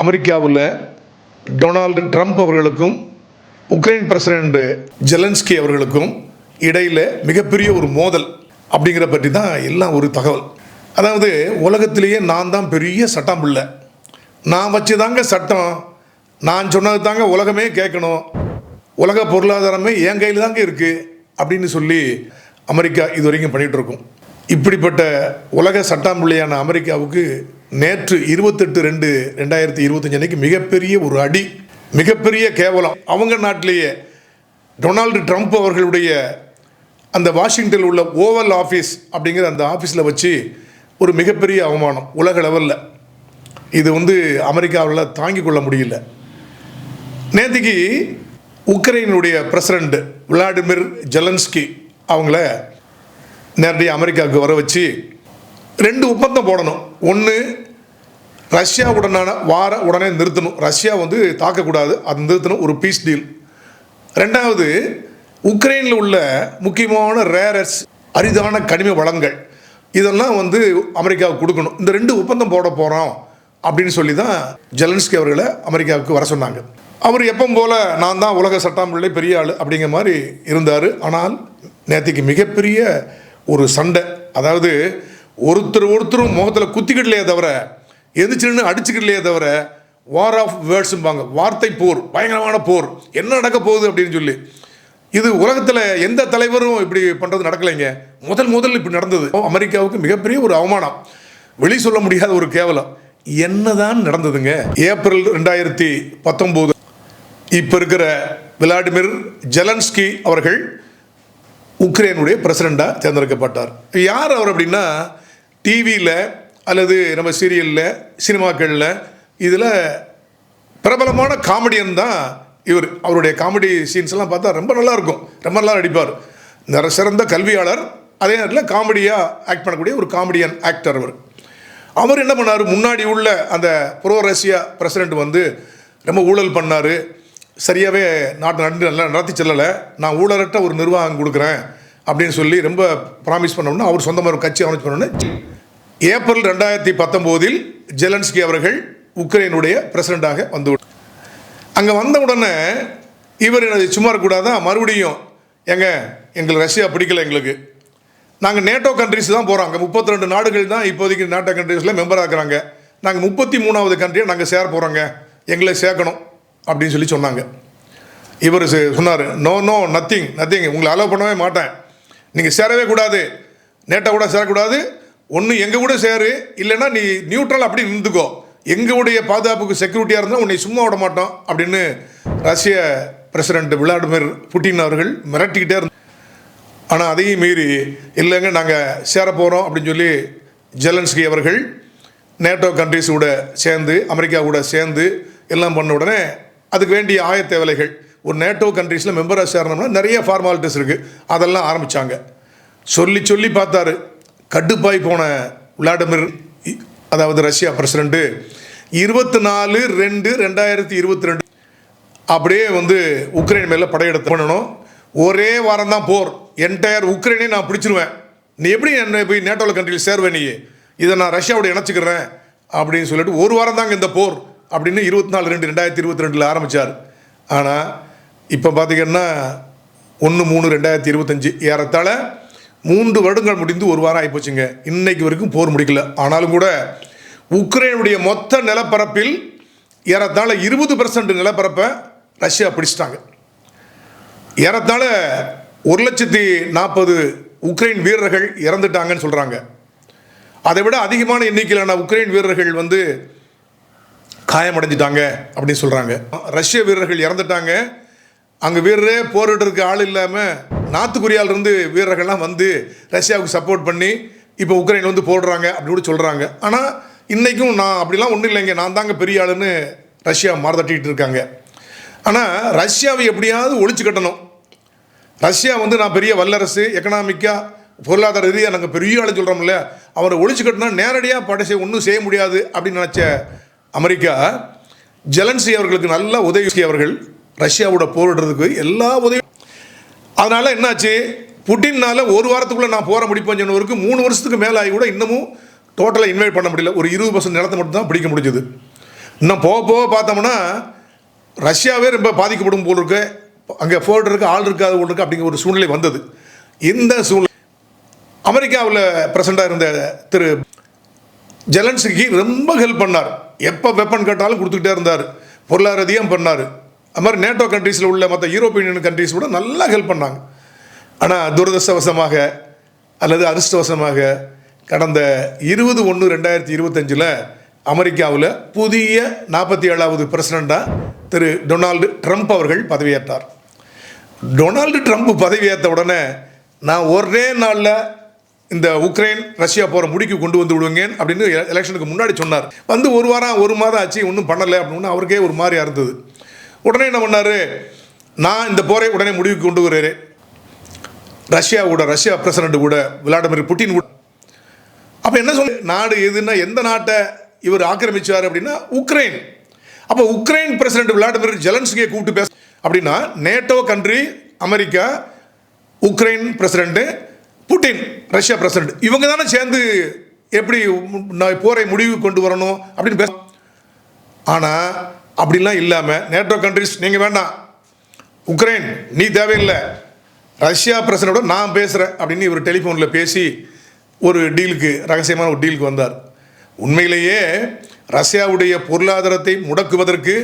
அமெரிக்காவில் Donald Trump அவர்களுக்கும் Ukraine president Zelensky அவர்களுக்கும் இடையில் மிகப்பெரிய ஒரு மோதல் அப்படிங்கிற பற்றி தான் எல்லாம் ஒரு தகவல். அதாவது உலகத்திலேயே நான் தான் பெரிய சட்டம் பிள்ளை. நான் வச்சு தாங்க சட்டம். நான் சொன்னது தாங்க உலகமே கேட்கணும். உலக பொருளாதாரமே என் கையில் தாங்க இருக்குது அப்படின்னு சொல்லி அமெரிக்கா இது வரைக்கும் பண்ணிகிட்ருக்கோம் இப்படிப்பட்ட உலக சட்டாம்பிள்ளையான அமெரிக்காவுக்கு நேற்று இருபத்தெட்டு ரெண்டு ரெண்டாயிரத்தி இருபத்தஞ்சு அன்னைக்கு மிகப்பெரிய ஒரு அடி மிகப்பெரிய கேவலம். அவங்க நாட்டிலேயே டொனால்டு ட்ரம்ப் அவர்களுடைய அந்த வாஷிங்டனில் உள்ள ஓவல் ஆஃபீஸ் அப்படிங்கிற அந்த ஆஃபீஸில் வச்சு ஒரு மிகப்பெரிய அவமானம் உலக லெவலில். இது வந்து அமெரிக்காவில் தாங்கிக் கொள்ள முடியல. நேற்றுக்கு உக்ரைனுடைய பிரசிடண்ட் விளாடிமிர் ஜெலன்ஸ்கி அவங்கள நேரடியாக அமெரிக்காவுக்கு வர வச்சு ரெண்டு ஒப்பந்தம் போடணும். ஒன்று ரஷ்யாவுடனான வார உடனே நிறுத்தணும். ரஷ்யா வந்து தாக்கக்கூடாது அது நிறுத்தணும் ஒரு பீஸ் டீல் ரெண்டாவது உக்ரைனில் உள்ள முக்கியமான ரேரஸ் அரிதான கனிம வளங்கள் இதெல்லாம் வந்து அமெரிக்காவுக்கு கொடுக்கணும். இந்த ரெண்டு ஒப்பந்தம் போட போகிறோம் அப்படின்னு சொல்லி தான் ஜெலன்ஸ்கி அவர்களை அமெரிக்காவுக்கு வர சொன்னாங்க. அவர் எப்பவும் போல நான் தான் உலக சட்டாம்பிள்ளை பெரிய ஆள் அப்படிங்கிற மாதிரி இருந்தார். ஆனால் நேற்றுக்கு மிகப்பெரிய ஒரு சண்டை அதாவது ஒருத்தர் ஒருத்தரும் முகத்தில் குத்திக்கிடலையே தவிர எந்திரிச்சுன்னு அடிச்சுக்கிடலையே தவிர வார் ஆஃப் வேர்ட்ஸும்பாங்க வார்த்தை போர் பயங்கரமான போர். என்ன நடக்க போகுது அப்படின்னு சொல்லி. இது உலகத்தில் எந்த தலைவரும் இப்படி பண்ணுறது நடக்கலைங்க. முதல் முதல் இப்படி நடந்தது. அமெரிக்காவுக்கு மிகப்பெரிய ஒரு அவமானம். வெளி சொல்ல முடியாத ஒரு கேவலம். என்னதான் நடந்ததுங்க? ஏப்ரல் ரெண்டாயிரத்தி பத்தொம்போது. இப்போ இருக்கிற விளாடிமிர் ஜெலன்ஸ்கி அவர்கள் உக்ரைனுடைய பிரசிடெண்ட்டாக தேர்ந்தெடுக்கப்பட்டார். யார் அவர் அப்படின்னா டிவியில் அல்லது நம்ம சீரியலில் சினிமாக்களில் இதில் பிரபலமான காமெடியன் தான் இவர். அவருடைய காமெடி சீன்ஸ் எல்லாம் பார்த்தா ரொம்ப நல்லா இருக்கும். ரொம்ப நல்லா நடிப்பார். நிற சிறந்த கல்வியாளர் அதே நேரத்தில் காமெடியாக ஆக்ட் பண்ணக்கூடிய ஒரு காமெடியன் ஆக்டர் அவர். அவர் என்ன பண்ணார்? முன்னாடி உள்ள அந்த புரோ ரஷ்யா பிரசிடெண்ட் வந்து ரொம்ப ஊழல் பண்ணார். சரியாகவே நாட்டு நடந்து நல்லா நடத்தி செல்லலை. நான் ஊழலற்ற ஒரு நிர்வாகம் கொடுக்குறேன் அப்படின்னு சொல்லி ரொம்ப ப்ராமிஸ் பண்ணோம்னா அவர் சொந்தமாக ஒரு கட்சி அமைச்சு பண்ணோன்னு ஏப்ரல் ரெண்டாயிரத்தி பத்தொம்போதில் ஜெலன்ஸ்கி அவர்கள் உக்ரைனுடைய பிரசிடண்டாக வந்து அங்கே வந்த உடனே இவர் எனது சும்மா இருக்கக்கூடாதா மறுபடியும் எங்க எங்களுக்கு ரஷ்யா பிடிக்கல எங்களுக்கு. நாங்கள் நேட்டோ கண்ட்ரிஸ் தான் போகிறோம் அங்கே முப்பத்தி ரெண்டு நாடுகள் தான் இப்போதைக்கு நேட்டோ கண்ட்ரீஸில் மெம்பராக இருக்கிறாங்க நாங்கள் முப்பத்தி மூணாவது கண்ட்ரியை நாங்கள் சேர போகிறோங்க எங்களை சேர்க்கணும் அப்படின்னு சொல்லி சொன்னாங்க. இவர் சொன்னார் நோ நோ நத்திங் நத்திங் உங்களை அலோவ் பண்ணவே மாட்டேன். நீங்கள் சேரவே கூடாது. நேட்டோ கூட சேரக்கூடாது. ஒன்று எங்கள் கூட சேரு இல்லைன்னா நீ நியூட்ரல் அப்படி நின்றுக்கோ. எங்களுடைய பாதுகாப்புக்கு செக்யூரிட்டியாக இருந்தால் உன்னை சும்மா விட மாட்டோம் அப்படின்னு ரஷ்ய பிரசிடென்ட் விளாடிமிர் புட்டின் அவர்கள் மிரட்டிக்கிட்டே இருந்தார் ஆனால் அதையும் மீறி இல்லைங்க நாங்கள் சேர போகிறோம் அப்படின்னு சொல்லி ஜெலன்ஸ்கி அவர்கள் நேட்டோ கண்ட்ரிஸ் கூட சேர்ந்து அமெரிக்கா கூட சேர்ந்து எல்லாம் பண்ண உடனே அதுக்கு வேண்டிய ஆயத்த வேலைகள் ஒரு நேட்டோ கண்ட்ரீஸில் மெம்பராக சேரணும்னா நிறைய ஃபார்மாலிட்டிஸ் இருக்குது அதெல்லாம் ஆரம்பித்தாங்க சொல்லி சொல்லி பார்த்தாரு. கடுப்பாய் போன விளாடிமிர் அதாவது ரஷ்யா பிரசிடெண்ட்டு இருபத்தி நாலு ரெண்டு ரெண்டாயிரத்தி இருபத்தி ரெண்டு அப்படியே வந்து உக்ரைன் மேலே படையெடுத்து பண்ணணும். ஒரே வாரம் தான் போர். என்டையர் உக்ரைனே நான் பிடிச்சிருவேன். நீ எப்படி என்னை போய் நேட்டோவில் கண்ட்ரியில் சேருவேன் நீ? இதை நான் ரஷ்யாவோட இணைச்சிக்கிறேன் அப்படின்னு சொல்லிட்டு ஒரு வாரம் தாங்க இந்த போர் அப்படின்னு இருபத்தி நாலு ரெண்டு ரெண்டாயிரத்தி இருபத்தி ரெண்டில் ஆரம்பித்தார் ஆனால் இப்போ பார்த்தீங்கன்னா ஒன்று மூணு ரெண்டாயிரத்தி இருபத்தஞ்சி ஏறத்தாழ மூன்று வருடங்கள் முடிந்து ஒரு வாரம் ஆகிப்போச்சுங்க இன்னைக்கு வரைக்கும் போர் முடிக்கல. ஆனாலும் கூட உக்ரைனுடைய மொத்த நிலப்பரப்பில் ஏறத்தாழ இருபது பர்சன்ட் நிலப்பரப்பை ரஷ்யா பிடிச்சிட்டாங்க. ஏறத்தாழ ஒரு லட்சத்தி நாற்பது உக்ரைன் வீரர்கள் இறந்துட்டாங்கன்னு சொல்கிறாங்க அதை விட அதிகமான எண்ணிக்கையிலான உக்ரைன் வீரர்கள் வந்து காயமடைஞ்சிட்டாங்க அப்படின்னு சொல்கிறாங்க ரஷ்ய வீரர்கள் இறந்துட்டாங்க. அங்கே வீரரே போரிடுறதுக்கு ஆள் இல்லாமல் நார்த் கொரியால வீரர்கள்லாம் வந்து ரஷ்யாவுக்கு சப்போர்ட் பண்ணி இப்போ உக்ரைன் வந்து போடுறாங்க அப்படி கூட சொல்கிறாங்க ஆனால் இன்றைக்கும் நான் அப்படிலாம் ஒன்றும் இல்லைங்க. நான் தாங்க பெரிய ஆளுன்னு ரஷ்யா மாறதட்டிகிட்டு இருக்காங்க. ஆனால் ரஷ்யாவை எப்படியாவது ஒழிச்சு கட்டணும். ரஷ்யா வந்து நான் பெரிய வல்லரசு எக்கனாமிக்காக பொருளாதார ரீதியாக நாங்கள் பெரிய ஆள் சொல்கிறோம்ல அவரை ஒழிச்சு கட்டினா நேரடியாக படை செய்ய ஒன்றும் செய்ய முடியாது அப்படின்னு நினச்ச அமெரிக்கா ஜெலன்சி அவர்களுக்கு நல்ல உதவி அவர்கள் ரஷ்யாவோட போரிடுறதுக்கு எல்லா உதவியும் அதனால் என்னாச்சு? புட்டினால் ஒரு வாரத்துக்குள்ளே நான் போகிற முடிப்பேன் சொன்னவருக்கு மூணு வருஷத்துக்கு மேலே ஆகி கூட இன்னமும் டோட்டலாக இன்வைட் பண்ண முடியல. ஒரு இருபது பர்சன்ட் நிலத்தை மட்டும் தான் பிடிக்க முடிஞ்சது. இன்னும் போக போக பார்த்தோம்னா ரஷ்யாவே ரொம்ப பாதிக்கப்படும் போல் இருக்கு. அங்கே ஃபோர்ட் இருக்குது ஆள் இருக்காது போல் இருக்கு அப்படிங்கிற ஒரு சூழ்நிலை வந்தது. இந்த சூழ்நிலை அமெரிக்காவில் பிரசண்டாக இருந்த திரு ஜெலன்ஸ்கி ரொம்ப ஹெல்ப் பண்ணார். எப்போ வெப்பன் கேட்டாலும் கொடுத்துக்கிட்டே இருந்தார். பொருளாதார ரீதியாக பண்ணார். அது மாதிரி நேட்டோ கண்ட்ரீஸில் உள்ள மற்ற யூரோப்பியன் யூனியன் கண்ட்ரீஸ் கூட நல்லா ஹெல்ப் பண்ணாங்க. ஆனால் துரதிருஷ்டவசமாக அல்லது அதிர்ஷ்டவசமாக கடந்த இருபது ஒன்று ரெண்டாயிரத்தி இருபத்தஞ்சில் அமெரிக்காவில் புதிய நாற்பத்தி ஏழாவது பிரசிடண்டாக திரு டொனால்டு ட்ரம்ப் அவர்கள் பதவியேற்றார். டொனால்டு ட்ரம்ப் பதவியேற்ற உடனே நான் ஒரே நாளில் இந்த உக்ரைன் ரஷ்யா போகிற முடிக்கு கொண்டு வந்து விடுவேங்க அப்படின்னு எலெக்ஷனுக்கு முன்னாடி சொன்னார். வந்து ஒரு வாரம் ஒரு மாதம் ஆச்சு ஒன்றும் பண்ணலை அப்படின்னு அவருக்கே ஒரு மாதிரியாக இருந்தது. உடனே என்ன பண்ணார்? நான் இந்த போரை உடனே முடிவுக்கு கொண்டு வருகிறேன். ரஷ்யா கூட ரஷ்யா பிரசிடண்ட் கூட விளாடிமிர் புட்டின் கூட. அப்போ என்ன சொல்ல நாடு எதுன்னா எந்த நாட்டை இவர் ஆக்கிரமிச்சார் அப்படின்னா உக்ரைன். அப்போ உக்ரைன் பிரசிடண்ட் விளாடிமிர் ஜெலன்ஸ்கியை கூப்பிட்டு பேச அப்படின்னா NATO country America Ukraine president Putin Russia president இவங்க தானே சேர்ந்து எப்படி நான் போரை முடிவு கொண்டு வரணும் அப்படின்னு பேச ஆனால் அப்படிலாம் இல்லாமல் நேட்டோ கண்ட்ரிஸ் நீங்கள் வேண்டாம். உக்ரைன் நீ தேவையில்லை. ரஷ்யா பிரசனோட நான் பேசுகிறேன் அப்படின்னு இவர் டெலிஃபோனில் பேசி ஒரு டீலுக்கு ரகசியமான ஒரு டீலுக்கு வந்தார். உண்மையிலேயே ரஷ்யாவுடைய பொருளாதாரத்தை முடக்குவதற்கு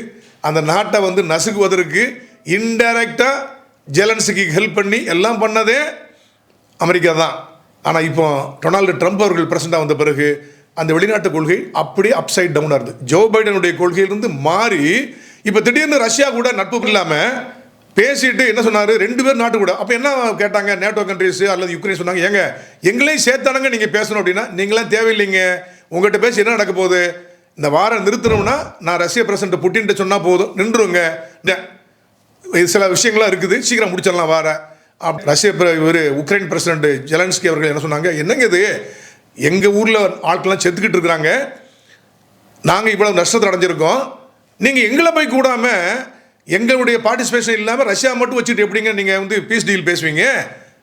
அந்த நாட்டை வந்து நசுக்குவதற்கு இன்டைரக்டாக ஜெலன்ஸுக்கு ஹெல்ப் பண்ணி எல்லாம் பண்ணதே அமெரிக்கா தான். ஆனால் இப்போ டொனால்டு ட்ரம்ப் அவர்கள் பிரசிடண்டாக வந்த பிறகு அந்த வெளிநாட்டு கொள்கை அப்படியே அப்சைட் டவுனாக இருந்தது. ஜோ பைடனுடைய கொள்கையிலிருந்து மாறி இப்போ திடீர்னு ரஷ்யா கூட நட்பு இல்லாமல் பேசிட்டு என்ன சொன்னார்? ரெண்டு பேர் நாட்டு கூட. அப்போ என்ன கேட்டாங்க? நேட்டோ கண்ட்ரிஸ் அல்லது யுக்ரைன் சொன்னாங்க ஏங்க எங்களையும் சேர்த்தானுங்க நீங்கள் பேசணும் அப்படின்னா நீங்களாம் தேவையில்லைங்க. உங்கள்கிட்ட பேசி என்ன நடக்க போகுது? இந்த வாரம் நிறுத்தணும்னா நான் ரஷ்ய பிரசிடண்ட் புட்டின்ட்டு சொன்னால் போதும். நின்றுருங்க. சில விஷயங்கள்லாம் இருக்குது. சீக்கிரம் முடிச்சிடலாம் வார. அப் ரஷ்ய இவர் உக்ரைன் பிரசிடண்ட் ஜெலன்ஸ்கி அவர்கள் என்ன சொன்னாங்க? என்னங்க இது? எங்கள் ஊரில் ஆட்கள்லாம் செத்துக்கிட்டு இருக்கிறாங்க. நாங்கள் இவ்வளோ நஷ்டத்தை அடைஞ்சிருக்கோம். நீங்கள் எங்களை போய் கூடாமல் எங்களுடைய பார்ட்டிசிபேஷன் இல்லாமல் ரஷ்யா மட்டும் வச்சுட்டு எப்படிங்க நீங்கள் வந்து பீஸ் டீல் பேசுவீங்க?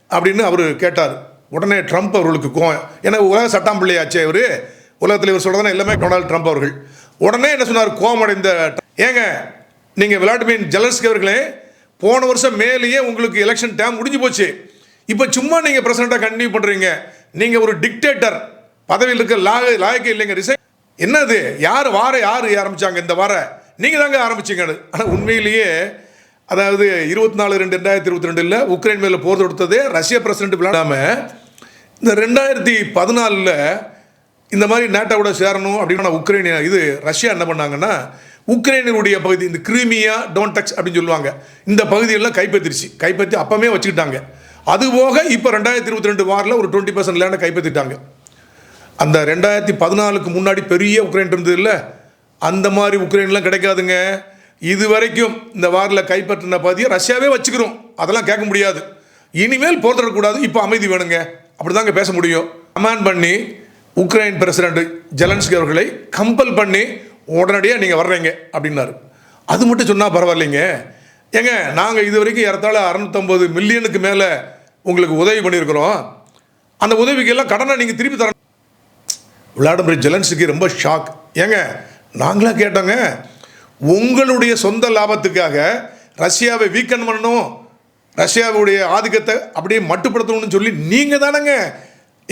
அப்படின்னு அவர் கேட்டார். உடனே ட்ரம்ப் அவர்களுக்கு கோவம். ஏன்னா உலக சட்டாம் பிள்ளையாச்சு அவர். உலகத்தில் இவர் சொல்கிறதுனா எல்லாமே டொனால்டு ட்ரம்ப் அவர்கள். உடனே என்ன சொன்னார்? கோவம் ஏங்க நீங்கள் விளாடிமிர் ஜெலன்ஸ்கி அவர்களே போன வருஷம் மேலேயே உங்களுக்கு எலெக்ஷன் டேம் முடிஞ்சு போச்சு. இப்போ சும்மா நீங்கள் பிரசிடண்ட்டாக கண்டினியூ பண்ணுறீங்க நீங்கள் ஒரு டிக்டேட்டர் பதவியில் இருக்க லாக லாயக்கே இல்லைங்க ரிசைன் என்னது? யார் வார யார் ஆரம்பிச்சாங்க இந்த வார? நீங்கள் தாங்க ஆரம்பிச்சீங்க ஆனால் உண்மையிலேயே அதாவது இருபத்தி நாலு ரெண்டு ரெண்டாயிரத்தி இருபத்தி ரெண்டில் உக்ரைன் மேலே போர் தொடுத்ததே ரஷ்ய பிரசிடென்ட் விளையாடாம இந்த ரெண்டாயிரத்தி பதினாலில் இந்த மாதிரி நேட்டோட சேரணும் அப்படின்னா உக்ரைன் இது ரஷ்யா என்ன பண்ணாங்கன்னா உக்ரைனுடைய பகுதி இந்த கிரீமியா டோன்டெக்ஸ் அப்படின்னு சொல்லுவாங்க. இந்த பகுதியெல்லாம் கைப்பற்றிருச்சு. கைப்பற்றி அப்பமே வச்சுக்கிட்டாங்க. அது போக இப்போ ரெண்டாயிரத்தி இருபத்தி ரெண்டு வாரில் ஒரு டுவெண்ட்டி பர்சன்ட் லேண்டை கைப்பற்றிட்டாங்க. அந்த ரெண்டாயிரத்தி பதினாலுக்கு முன்னாடி பெரிய உக்ரைன் இருந்தது இல்லை அந்த மாதிரி உக்ரைன்லாம் கிடைக்காதுங்க. இது வரைக்கும் இந்த வாரில் கைப்பற்றின பாதியை ரஷ்யாவே வச்சுக்கிறோம். அதெல்லாம் கேட்க முடியாது. இனிமேல் போர் தொடரக்கூடாது இப்போ அமைதி வேணுங்க. அப்படி தாங்க பேச முடியும். கமாண்ட் பண்ணி உக்ரைன் பிரசிடண்ட் ஜெலன்ஸ்கி அவர்களை கம்பல் பண்ணி உடனடியாக நீங்கள் வர்றீங்க அப்படின்னாரு. அது மட்டும் சொன்னால் பரவாயில்லைங்க. ஏங்க நாங்கள் இது வரைக்கும் ஏறத்தாழ அறநூற்றம்பது மில்லியனுக்கு மேலே உங்களுக்கு உதவி பண்ணியிருக்கிறோம். அந்த உதவிக்கெல்லாம் கடனை நீங்கள் திருப்பி தரணும். விளாடிமிர் ஜெலன்ஸுக்கு ரொம்ப ஷாக் ஏங்க நாங்களாம் கேட்டோங்க உங்களுடைய சொந்த லாபத்துக்காக ரஷ்யாவை வீக்கன் பண்ணணும் ரஷ்யாவுடைய ஆதிக்கத்தை அப்படியே மட்டுப்படுத்தணும்னு சொல்லி நீங்கள் தானேங்க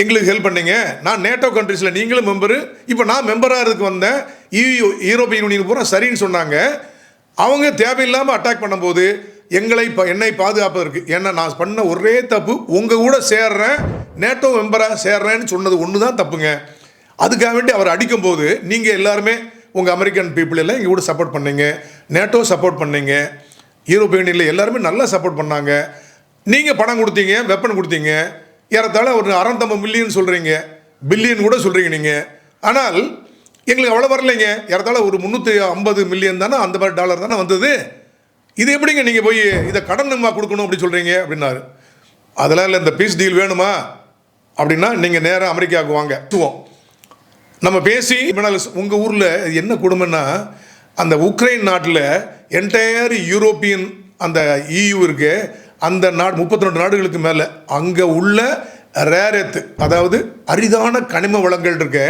எங்களுக்கு ஹெல்ப் பண்ணீங்க. நான் நேட்டோ கண்ட்ரிஸில் நீங்களும் மெம்பரு இப்போ நான் மெம்பராக இருக்கு வந்தேன். யூ யூரோப்பியன் யூனியன் பூரா சரின்னு சொன்னாங்க. அவங்க தேவையில்லாமல் அட்டாக் பண்ணும்போது எங்களை இப்போ என்னை பாதுகாப்பதற்கு ஏன்னா நான் பண்ண ஒரே தப்பு உங்கள் கூட சேர்றேன் நேட்டோ மெம்பராக சேர்றேன்னு சொன்னது ஒன்று தான் தப்புங்க. அதுக்காக வேண்டி அவர் அடிக்கும்போது நீங்கள் எல்லாருமே உங்கள் அமெரிக்கன் பீப்புள் எல்லாம் எங்கள் கூட சப்போர்ட் பண்ணீங்க நேட்டோ சப்போர்ட் பண்ணீங்க யூரோப்பியன் யூனியனில் எல்லாருமே நல்லா சப்போர்ட் பண்ணாங்க. நீங்கள் பணம் கொடுத்தீங்க வெப்பன் கொடுத்தீங்க ஏறத்தாழ ஒரு அறநூத்தம்பது மில்லியன் சொல்கிறீங்க பில்லியன் கூட சொல்கிறீங்க நீங்கள் ஆனால் எங்களுக்கு அவ்வளோ வரலைங்க. ஏறத்தாழ ஒரு முந்நூற்றி ஐம்பது மில்லியன் தானே அந்த மாதிரி டாலர் தானே வந்தது. இது எப்படிங்க நீங்கள் போய் இதை கடன் நம்ம கொடுக்கணும் அப்படி சொல்கிறீங்க அப்படின்னாரு. அதெல்லாம் இல்லை இந்த பீஸ் டீல் வேணுமா? அப்படின்னா நீங்கள் நேராக அமெரிக்காவுக்கு வாங்க. துவோம் நம்ம பேசி உங்கள் ஊரில் என்ன கொடுமைன்னா அந்த உக்ரைன் நாட்டில் என்டையர் யூரோப்பியன் அந்த இயூ இருக்கு. அந்த நாடு முப்பத்தி ரெண்டு நாடுகளுக்கு மேலே. அங்கே உள்ள ரேரத்து அதாவது அரிதான கனிம வளங்கள் இருக்கு.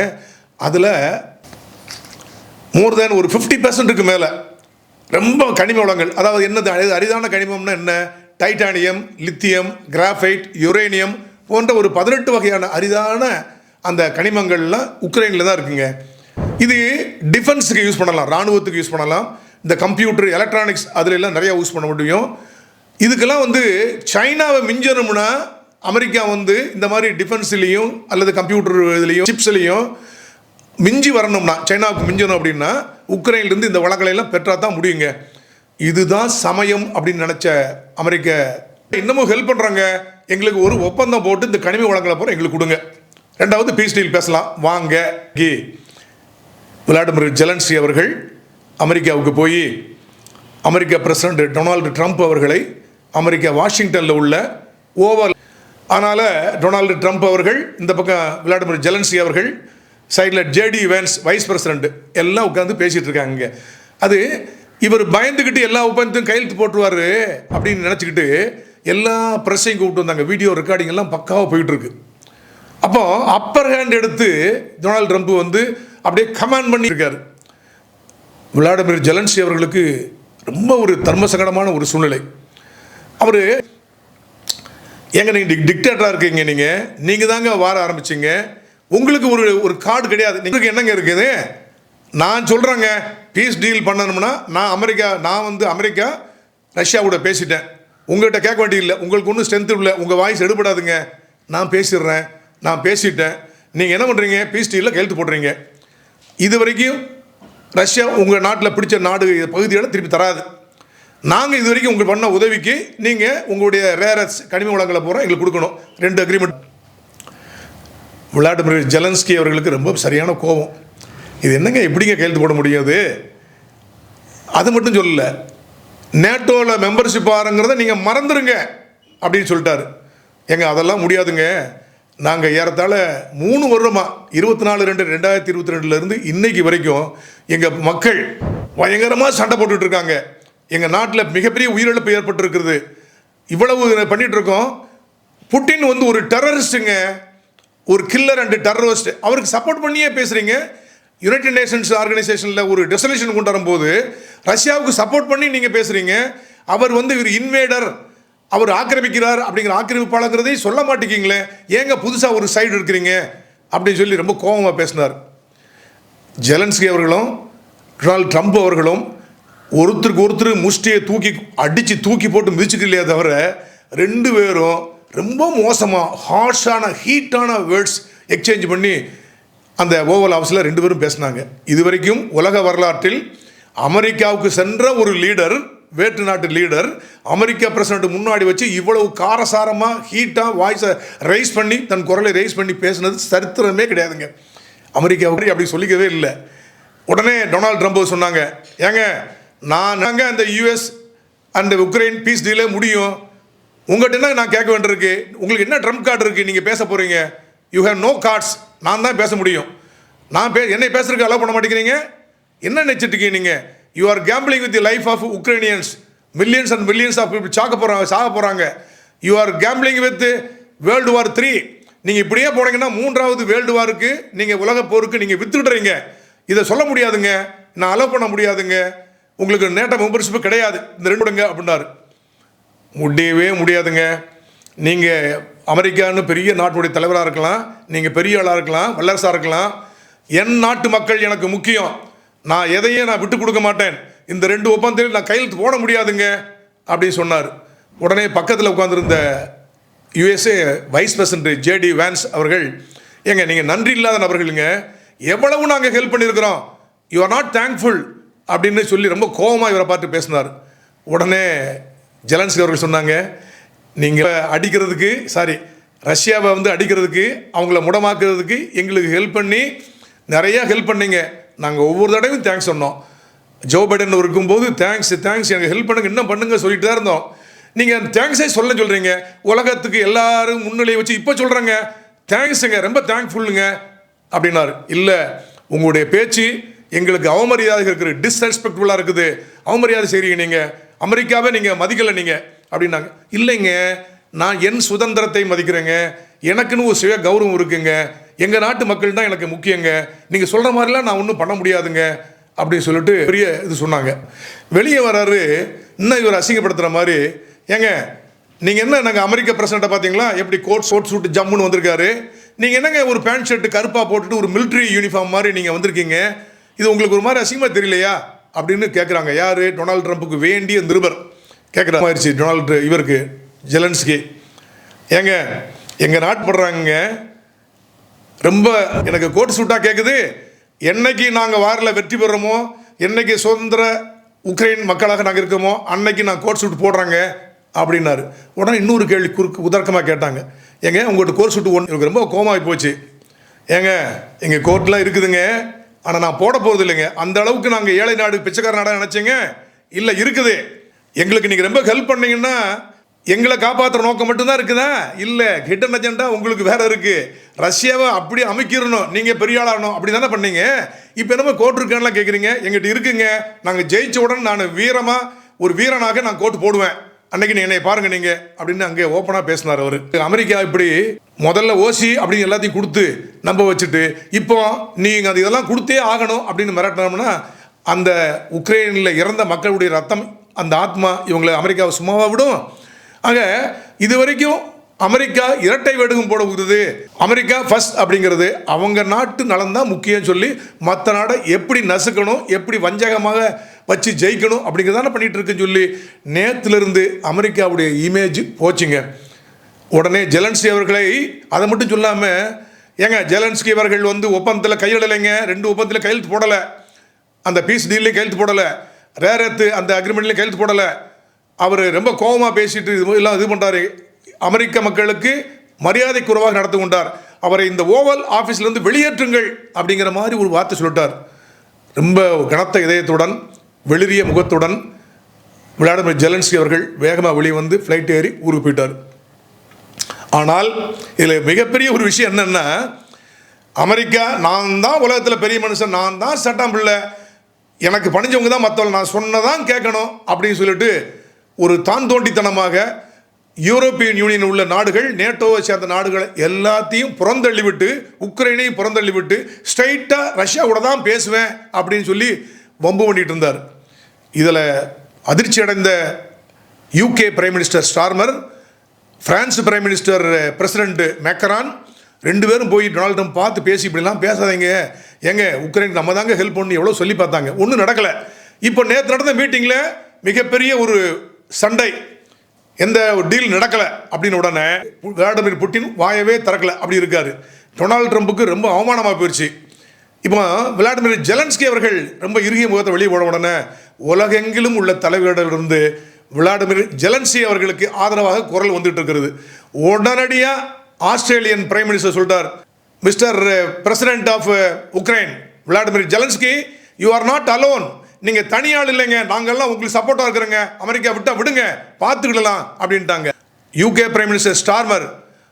அதில் மோர் தேன் ஒரு ஃபிஃப்டி பர்சன்ட்டுக்கு மேலே. ரொம்ப கனிம வளங்கள். அதாவது என்னது அரி- அரிதான கனிமம்னா என்ன? டைட்டானியம் லித்தியம் கிராஃபைட் யுரேனியம் போன்ற ஒரு பதினெட்டு வகையான அரிதான அந்த கனிமங்கள்லாம் உக்ரைனில் தான் இருக்குங்க. இது டிஃபென்ஸுக்கு யூஸ் பண்ணலாம். ராணுவத்துக்கு யூஸ் பண்ணலாம். இந்த கம்ப்யூட்டர் எலக்ட்ரானிக்ஸ் அதுல எல்லாம் நிறையா யூஸ் பண்ண முடியும். இதுக்கெல்லாம் வந்து சைனாவை மிஞ்சணும்னா அமெரிக்கா வந்து இந்த மாதிரி டிஃபென்ஸ்லேயும் அல்லது கம்ப்யூட்டர் இதுலேயும் சிப்ஸ்லேயும் மிஞ்சி வரணும்னா சைனாவுக்கு மிஞ்சணும் அப்படின்னா உக்ரைன்லேருந்து இந்த வளங்களை எல்லாம் பெற்றா தான் முடியுங்க. இதுதான் சமயம் அப்படின்னு நினச்ச அமெரிக்க. இன்னமும் ஹெல்ப் பண்ணுறாங்க எங்களுக்கு ஒரு ஒப்பந்தம் போட்டு இந்த கனிம வளங்களை போகிற எங்களுக்கு கொடுங்க. ரெண்டாவது பீஸ் டீல் பேசலாம். வாங்க கி. விளாடிமிர் ஜெலன்சி அவர்கள் அமெரிக்காவுக்கு போய் அமெரிக்க பிரசிடண்ட் டொனால்டு ட்ரம்ப் அவர்களை அமெரிக்கா வாஷிங்டனில் உள்ள ஓவல் அதனால் டொனால்டு ட்ரம்ப் அவர்கள் இந்த பக்கம் விளாடிமிர் ஜெலன்சி அவர்கள் சைடில் ஜேடி வேன்ஸ் வைஸ் பிரசிடண்ட் எல்லாம் உட்காந்து பேசிகிட்டு இருக்காங்க அது இவர் பயந்துக்கிட்டு எல்லா ஒப்பந்தத்தையும் கையெழுத்து போட்டுருவாரு அப்படின்னு நினச்சிக்கிட்டு எல்லா ப்ரெஸ்ஸையும் கூப்பிட்டு வந்தாங்க. வீடியோ ரெக்கார்டிங் எல்லாம் பக்காவாக போயிட்டுருக்கு அப்போது அப்போ அப்பர் ஹேண்ட் எடுத்து டொனால்டு ட்ரம்ப் வந்து அப்படியே கமாண்ட் பண்ணியிருக்கார். விளாடிமிர் ஜெலன்சி அவர்களுக்கு ரொம்ப ஒரு தர்மசங்கடமான ஒரு சூழ்நிலை. அவர் ஏங்க நீங்கள் டிக்டேட்டராக இருக்கீங்க நீங்கள் நீங்கள் தாங்க வார ஆரம்பிச்சீங்க. உங்களுக்கு ஒரு ஒரு கார்டு கிடையாது. உங்களுக்கு என்னங்க இருக்குது? நான் சொல்கிறேங்க பீஸ் டீல் பண்ணணும்னா நான் அமெரிக்கா நான் வந்து அமெரிக்கா ரஷ்யாவோட பேசிட்டேன். உங்கள்கிட்ட கேட்க வேண்டியதில்லை உங்களுக்கு ஒன்றும் ஸ்ட்ரென்த்து இல்லை. உங்கள் வாய்ஸ் எடுபடாதுங்க. நான் பேசிடுறேன். நான் பேசிட்டேன். நீங்கள் என்ன பண்ணுறீங்க பீஸ் டீலில் கையெழுத்து போடுறீங்க. இது வரைக்கும் ரஷ்யா உங்கள் நாட்டில் பிடிச்ச நாடு பகுதியோட திருப்பி தராது. நாங்கள் இது வரைக்கும் உங்களுக்கு பண்ண உதவிக்கு நீங்கள் உங்களுடைய ரேரஸ் கனிம வளங்களை பூரா எங்களுக்கு கொடுக்கணும். ரெண்டு அக்ரிமெண்ட் விளாடிமிர் ஜெலன்ஸ்கி அவர்களுக்கு ரொம்ப சரியான கோபம். இது என்னங்க எப்படிங்க கையெழுத்து போட முடியாது? அது மட்டும் சொல்லல. நேட்டோவில் மெம்பர்ஷிப் ஆறுங்கிறத நீங்கள் மறந்துடுங்க அப்படின்னு சொல்லிட்டாரு. எங்க அதெல்லாம் முடியாதுங்க. நாங்கள் ஏறத்தாழ மூணு வருடமாக இருபத்தி நாலு ரெண்டு ரெண்டாயிரத்தி இருபத்தி ரெண்டுலேருந்து இன்னைக்கு வரைக்கும் எங்கள் மக்கள் பயங்கரமாக சண்டை போட்டுட்ருக்காங்க எங்கள் நாட்டில் மிகப்பெரிய உயிரிழப்பு ஏற்பட்டிருக்கிறது. இவ்வளவு பண்ணிகிட்ருக்கோம் புட்டின் வந்து ஒரு டெரரிஸ்ட்டுங்க ஒரு கில்லர் அண்டு டெரரிஸ்ட் அவருக்கு சப்போர்ட் பண்ணியே பேசுகிறீங்க யுனைடெட் நேஷன்ஸ் ஆர்கனைசேஷனில் ஒரு டெசலேஷன் கொண்டு வரும்போது ரஷ்யாவுக்கு சப்போர்ட் பண்ணி நீங்கள் பேசுகிறீங்க அவர் வந்து இவர் இன்வேடர் அவர் ஆக்கிரமிக்கிறார் அப்படிங்கிற ஆக்கிரமிப்பாளங்கிறதையும் சொல்ல மாட்டேங்கிங்களே ஏங்க புதுசாக ஒரு சைடு இருக்கிறீங்க? அப்படின்னு சொல்லி ரொம்ப கோபமாக பேசினார். ஜெலன்ஸ்கி அவர்களும் டொனால்ட் ட்ரம்ப் அவர்களும் ஒருத்தருக்கு ஒருத்தர் முஷ்டியை தூக்கி அடித்து தூக்கி போட்டு மிதிச்சுக்கலையே தவிர ரெண்டு பேரும் ரொம்ப மோசமாக ஹார்ஷான ஹீட்டான வேர்ட்ஸ் எக்ஸ்சேஞ்ச் பண்ணி அந்த ஓவல் ஹவுஸில் ரெண்டு பேரும் பேசினாங்க. இதுவரைக்கும் உலக வரலாற்றில் அமெரிக்காவுக்கு சென்ற ஒரு லீடர் வேற்று நாட்டு லீடர் அமெரிக்கா பிரசிடண்ட் முன்னாடி வச்சு இவ்வளவு காரசாரமாக ஹீட்டாக வாய்ஸை ரைஸ் பண்ணி தன் குரலை ரைஸ் பண்ணி பேசுனது சரித்திரமே கிடையாதுங்க. அமெரிக்காவுக்கு அப்படி சொல்லிக்கவே இல்லை. உடனே டொனால்ட் ட்ரம்ப் சொன்னாங்க ஏங்க நான் நாங்க அந்த யூஎஸ் அந்த உக்ரைன் பீஸ் டீலே முடியும். உங்கள்கிட்ட என்ன நான் கேட்க வேண்டியிருக்கு? உங்களுக்கு என்ன ட்ரம்ப் கார்டு இருக்குது நீங்கள் பேச போகிறீங்க யூ ஹேவ் நோ கார்ட்ஸ் நான் தான் பேச முடியும். நான் பே என்னை பேசுறதுக்கு அலோவ் பண்ண மாட்டேங்கிறீங்க? என்ன நினச்சிட்டு இருக்கீங்க நீங்கள் you are gambling with the life of Ukrainians millions and millions of people சாக்க போகிறாங்க சாக போகிறாங்க you are gambling with world war three நீங்கள் இப்படியே போனீங்கன்னா மூன்றாவது வேர்ல்டு வாருக்கு நீங்கள் உலக போருக்கு நீங்கள் வித்துடுறீங்க. இதை சொல்ல முடியாதுங்க. நான் அலோவ் பண்ண முடியாதுங்க. உங்களுக்கு நேட்ட மெம்பர்ஷிப் கிடையாது. இந்த ரெண்டு விடுங்க அப்படின்னாரு. முடியவே முடியாதுங்க. நீங்கள் அமெரிக்கான்னு பெரிய நாட்டுடைய தலைவராக இருக்கலாம் நீங்கள் பெரிய ஆளாக இருக்கலாம் வல்லரசாக இருக்கலாம். என் நாட்டு மக்கள் எனக்கு முக்கியம். நான் எதையும் நான் விட்டு கொடுக்க மாட்டேன். இந்த ரெண்டு ஒப்பந்தத்தில் நான் கையெழுத்து போட முடியாதுங்க அப்படின்னு சொன்னார். உடனே பக்கத்தில் உட்காந்துருந்த USA vice president JD Vance அவர்கள் ஏங்க நீங்கள் நன்றி இல்லாத நபர்களுங்க. எவ்வளவு நாங்கள் ஹெல்ப் பண்ணியிருக்கிறோம். யூ ஆர் நாட் தேங்க்ஃபுல் அப்படின்னு சொல்லி ரொம்ப கோபமாக இவரை பார்த்து பேசினார். உடனே ஜெலன்ஸ்கி அவர்கள் சொன்னாங்க நீங்கள் அடிக்கிறதுக்கு சாரி ரஷ்யாவை வந்து அடிக்கிறதுக்கு அவங்கள முடமாக்குறதுக்கு எங்களுக்கு ஹெல்ப் பண்ணி நிறையா ஹெல்ப் பண்ணிங்க. நாங்கள் ஒவ்வொரு தடவையும் தேங்க்ஸ் சொன்னோம். ஜோ பைடன் இருக்கும்போது தேங்க்ஸ் தேங்க்ஸ் எனக்கு ஹெல்ப் பண்ணுங்க இன்னும் பண்ணுங்க சொல்லிட்டு தான் இருந்தோம். நீங்கள் தேங்க்ஸே சொல்ல சொல்கிறீங்க உலகத்துக்கு எல்லாரும் முன்னிலையை வச்சு இப்போ சொல்கிறேங்க தேங்க்ஸுங்க ரொம்ப தேங்க்ஃபுல்லுங்க அப்படின்னாரு. இல்லை உங்களுடைய பேச்சு எங்களுக்கு அவமரியாதை இருக்குது டிஸ்ரெஸ்பெக்ட்ஃபுல்லாக இருக்குது. அவமரியாதை செய்கிறீங்க நீங்கள் அமெரிக்காவை நீங்கள் மதிக்கலை நீங்கள் அப்படின்னாங்க. இல்லைங்க நான் என் சுதந்திரத்தை மதிக்கிறேங்க. எனக்குன்னு ஒரு சுய கௌரவம் இருக்குங்க. எங்கள் நாட்டு மக்கள் தான் எனக்கு முக்கியங்க. நீங்கள் சொல்கிற மாதிரிலாம் நான் ஒன்றும் பண்ண முடியாதுங்க அப்படின்னு சொல்லிட்டு பெரிய இது சொன்னாங்க. வெளியே வராரு இன்னும் இவர் அசிங்கப்படுத்துகிற மாதிரி. ஏங்க நீங்கள் என்ன நாங்கள் அமெரிக்க பிரசிடண்ட்டை பார்த்தீங்களா எப்படி கோட் ஷோட் சூட் ஜம்முன்னு வந்திருக்காரு. நீங்கள் என்னங்க ஒரு பேண்ட் ஷர்ட் கருப்பாக போட்டுட்டு ஒரு மிலிட்ரி யூனிஃபார்ம் மாதிரி நீங்கள் வந்திருக்கீங்க? இது உங்களுக்கு ஒரு மாதிரி அசிங்கமாக தெரியலையா? அப்படின்னு கேட்குறாங்க யார்? டொனால்டு ட்ரம்ப்புக்கு வேண்டிய நிருபர். கேட்குற மாதிரிச்சு டொனால்டு இவருக்கு ஜெலன்ஸ்கி. ஏங்க எங்கள் நாட்டுப்படுறாங்க ரொம்ப எனக்கு கோட் சூட்டாக கேட்குது என்னைக்கு நாங்கள் வாரில் வெற்றி பெறுறோமோ என்னைக்கு சுதந்திர உக்ரைன் மக்களாக நாங்கள் இருக்கோமோ அன்னைக்கு நான் கோட் சூட் போடுறாங்க அப்படின்னாரு. உடனே இன்னொரு கேள்வி குறுக்கு உதர்க்கமாக கேட்டாங்க. ஏங்க உங்கள்கிட்ட கோட் சூட்டு ஒன்று எனக்கு ரொம்ப கோமாகி போச்சு. ஏங்க எங்கள் கோர்ட்லாம் இருக்குதுங்க. ஆனால் நான் போட போகிறது இல்லைங்க. அந்த அளவுக்கு நாங்கள் ஏழை நாடு பிச்சைக்கார நாடாக நினச்சிங்க? இல்லை இருக்குது. எங்களுக்கு நீங்கள் ரொம்ப ஹெல்ப் பண்ணீங்கன்னா எங்களை காப்பாற்றுற நோக்கம் மட்டும்தான் இருக்குதா? இல்லை ஹிடன் அஜெண்டா உங்களுக்கு வேற இருக்கு. ரஷ்யாவை அப்படி அமைக்கிடணும் நீங்கள் பெரிய ஆளாகணும் அப்படி தானே பண்ணீங்க? இப்போ என்னமோ கோர்ட் இருக்கான்லாம் கேட்குறீங்க எங்கிட்ட இருக்குங்க. நாங்கள் ஜெயிச்ச உடனே நான் வீரமாக ஒரு வீரனாக நான் கோர்ட் போடுவேன். அன்னைக்கு நீ என்னை பாருங்க நீங்க. அப்படின்னு அங்கே ஓப்பனாக பேசினார் அவர். அமெரிக்கா இப்படி முதல்ல ஓசி அப்படின்னு எல்லாத்தையும் கொடுத்து நம்ப வச்சுட்டு இப்போ நீங்கள் அது இதெல்லாம் கொடுத்தே ஆகணும் அப்படின்னு மிரட்டினோம்னா அந்த உக்ரைனில் இறந்த மக்களுடைய ரத்தம் அந்த ஆத்மா இவங்களை அமெரிக்காவை சும்மாவாக விடும்? ஆக இது வரைக்கும் அமெரிக்கா இரட்டை வேடுகம் போட போகுது அமெரிக்கா ஃபர்ஸ்ட் அப்படிங்கிறது அவங்க நாட்டு நலன் தான் முக்கியம் சொல்லி மற்ற நாடை எப்படி நசுக்கணும் எப்படி வஞ்சகமாக வச்சு ஜெயிக்கணும் அப்படிங்கிறதான பண்ணிகிட்டு இருக்குன்னு சொல்லி நேற்றுலேருந்து அமெரிக்காவுடைய இமேஜ் போச்சுங்க. உடனே ஜெலன்ஸ்கி அவர்களை அதை மட்டும் சொல்லாமல் ஏங்க ஜெலன்ஸ்கி அவர்கள் வந்து ஒப்பந்தத்தில் கையிடலைங்க ரெண்டு ஒப்பந்தத்தில் கையெழுத்து போடலை. அந்த பீஸ் டீல்லையும் கையெழுத்து போடலை. ரேரத்து அந்த அக்ரிமெண்ட்லையும் கையெழுத்து போடலை. அவர் ரொம்ப கோபமாக பேசிட்டு இது எல்லாம் இது பண்ணுறாரு அமெரிக்க மக்களுக்கு மரியாதை குறைவாக நடந்து கொண்டார். அவரை இந்த ஓவல் ஆஃபீஸ்லேருந்து வெளியேற்றுங்கள் அப்படிங்கிற மாதிரி ஒரு வார்த்தை சொல்லிட்டார். ரொம்ப கனத்த இதயத்துடன் வெளிரிய முகத்துடன் விளாடிமிர் ஜெலன்ஸ்கி அவர்கள் வேகமாக வெளியே வந்து ஃப்ளைட் ஏறி ஊருக்கு போயிட்டார். ஆனால் இதில் மிகப்பெரிய ஒரு விஷயம் என்னென்னா அமெரிக்கா நான் தான் உலகத்தில் பெரிய மனுஷன் நான் தான் சட்டம் பிள்ளை. எனக்கு பணிஞ்சவங்க தான் மற்றவங்க நான் சொன்னதான் கேட்கணும் அப்படின்னு சொல்லிட்டு ஒரு தான் தோண்டித்தனமாக யூரோப்பியன் யூனியன் உள்ள நாடுகள் நேட்டோவை சேர்ந்த நாடுகளை எல்லாத்தையும் புறந்தள்ளி விட்டு உக்ரைனையும் புறந்தள்ளி விட்டு ஸ்ட்ரைட்டாக ரஷ்யாவோட தான் பேசுவேன் அப்படின்னு சொல்லி வம்பு பண்ணிட்டு இருந்தார். இதில் அதிர்ச்சி அடைந்த UK prime minister Starmer France prime minister president Macron ரெண்டு பேரும் போய் டொனால்ட் ட்ரம்ப் பார்த்து பேசி இப்படிலாம் பேசாதீங்க. ஏங்க உக்ரைன் நம்ம தாங்க ஹெல்ப் பண்ணி எவ்வளோ சொல்லி பார்த்தாங்க. ஒன்றும் நடக்கலை. இப்போ நேற்று நடந்த மீட்டிங்கில் மிகப்பெரிய ஒரு சண்டை. எந்த ஒரு டீல் நடக்கலை அப்படின்னு உடனே விளாடிமிர் புட்டின் வாயவே திறக்கல. அப்படி இருக்காரு. டொனால்ட் ட்ரம்ப்புக்கு ரொம்ப அவமானமாக போயிடுச்சு இப்போ விளாடிமிர் ஜெலன்ஸ்கி அவர்கள் ரொம்ப இறுகிய முகத்தை வெளியே போன உடனே உலகெங்கிலும் உள்ள தலைவர்களிடமிருந்து விளாடிமிர். ஜெலன்சி அவர்களுக்கு ஆதரவாக குரல் வந்துட்டு இருக்கிறது உடனடியாக ஆஸ்திரேலியன் பிரைம் மினிஸ்டர் சொல்லிட்டார் mister president of Ukraine Vladimir Zelensky you are not alone நீங்கள் தனியாள் இல்லைங்க. நாங்கள்லாம் உங்களுக்கு சப்போர்ட்டாக இருக்கிறோங்க. அமெரிக்கா விட்டா விடுங்க. பார்த்துக்கிடலாம். அப்படின்ட்டாங்க. யூகே பிரைம் மினிஸ்டர் ஸ்டார்மர்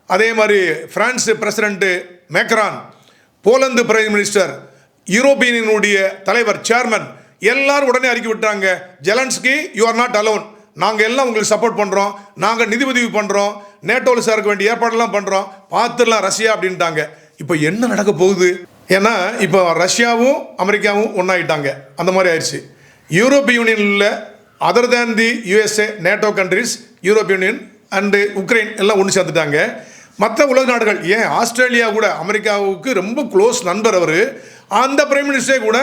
அதே மாதிரி France president Macron Poland prime minister யூரோப்பியனுடைய தலைவர் சேர்மன் எல்லாரும் உடனே அறிக்கை விட்டாங்க Zelensky you are not alone நாங்கள் எல்லாம் உங்களுக்கு சப்போர்ட் பண்ணுறோம் நாங்கள் நிதி உதவி பண்ணுறோம் நேட்டோவில் சேர்க்க வேண்டிய ஏற்பாடெல்லாம் பண்ணுறோம் பார்த்துடலாம் ரஷ்யா அப்படின்ட்டாங்க. இப்போ என்ன நடக்க போகுது? ஏன்னா இப்போ ரஷ்யாவும் அமெரிக்காவும் ஒன்றாயிட்டாங்க அந்த மாதிரி ஆயிடுச்சு. யூரோப்பிய யூனியனில் other than the USA NATO countries European Union and Ukraine எல்லாம் ஒன்று சேர்ந்துட்டாங்க மற்ற உலக நாடுகள் ஏன்? ஆஸ்திரேலியா கூட அமெரிக்காவுக்கு ரொம்ப க்ளோஸ் நண்பர் அவர். அந்த பிரைம் மினிஸ்டரே கூட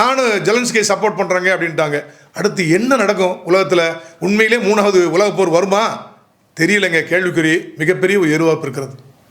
நான் ஜெலன்ஸ்கியை சப்போர்ட் பண்ணுறேங்க அப்படின்ட்டாங்க. அடுத்து என்ன நடக்கும் உலகத்தில்? உண்மையிலே மூணாவது உலகப்போர் வருமா? தெரியலைங்க. கேள்விக்குறி மிகப்பெரிய ஒரு எதிர்பார்ப்பு இருக்கிறது.